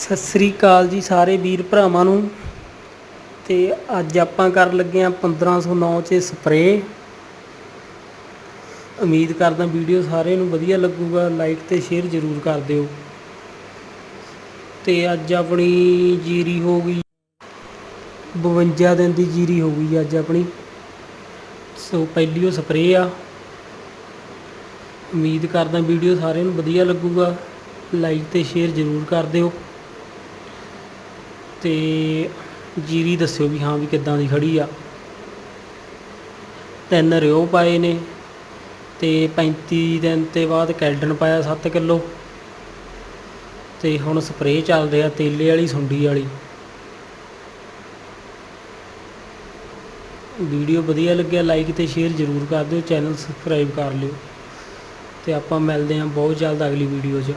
ਸਤਿ ਸ੍ਰੀ ਅਕਾਲ ਜੀ ਸਾਰੇ ਵੀਰ ਭਰਾਵਾਂ ਨੂੰ। ਤੇ ਅੱਜ ਆਪਾਂ ਕਰਨ ਲੱਗੇ ਆ 1509 ਚ ਸਪਰੇ ਉਮੀਦ ਕਰਦਾ ਵੀਡੀਓ ਸਾਰਿਆਂ ਨੂੰ ਵਧੀਆ ਲੱਗੂਗਾ। ਲਾਈਕ ਤੇ ਸ਼ੇਅਰ ਜ਼ਰੂਰ ਕਰ ਦਿਓ। ਤੇ ਅੱਜ ਆਪਣੀ ਜੀਰੀ ਹੋ ਗਈ। 52 ਦਿਨ ਦੀ ਜੀਰੀ ਹੋ ਗਈ ਅੱਜ ਆਪਣੀ। ਸੋ ਪਹਿਲੀ ਉਹ ਸਪਰੇ ਆ। ਉਮੀਦ ਕਰਦਾ ਵੀਡੀਓ ਸਾਰਿਆਂ ਨੂੰ ਵਧੀਆ ਲੱਗੂਗਾ। ਲਾਈਕ ਤੇ ਸ਼ੇਅਰ ਜ਼ਰੂਰ ਕਰ ਦਿਓ। ਤੇ ਜੀਰੀ ਦੱਸਿਓ ਵੀ ਹਾਂ ਵੀ ਕਿੱਦਾਂ ਦੀ ਖੜੀ ਆ। ਤਿੰਨ ਰਿਓ ਪਾਏ ਨੇ ਤੇ 35 ਦਿਨ ਤੇ ਬਾਅਦ ਕੈਲਡਨ ਪਾਇਆ 7 ਕਿਲੋ। ਤੇ ਹੁਣ ਸਪਰੇਅ ਚੱਲ ਰਿਹਾ ਤੇਲੇ ਵਾਲੀ, ਸੁੰਡੀ ਵਾਲੀ। ਵੀਡੀਓ ਵਧੀਆ ਲੱਗਿਆ ਲਾਈਕ ਤੇ ਸ਼ੇਅਰ ਜ਼ਰੂਰ ਕਰ ਦਿਓ, ਚੈਨਲ ਸਬਸਕ੍ਰਾਈਬ ਕਰ ਲਿਓ। ਤੇ ਆਪਾਂ ਮਿਲਦੇ ਹਾਂ ਬਹੁਤ ਜਲਦ ਅਗਲੀ ਵੀਡੀਓ 'ਚ।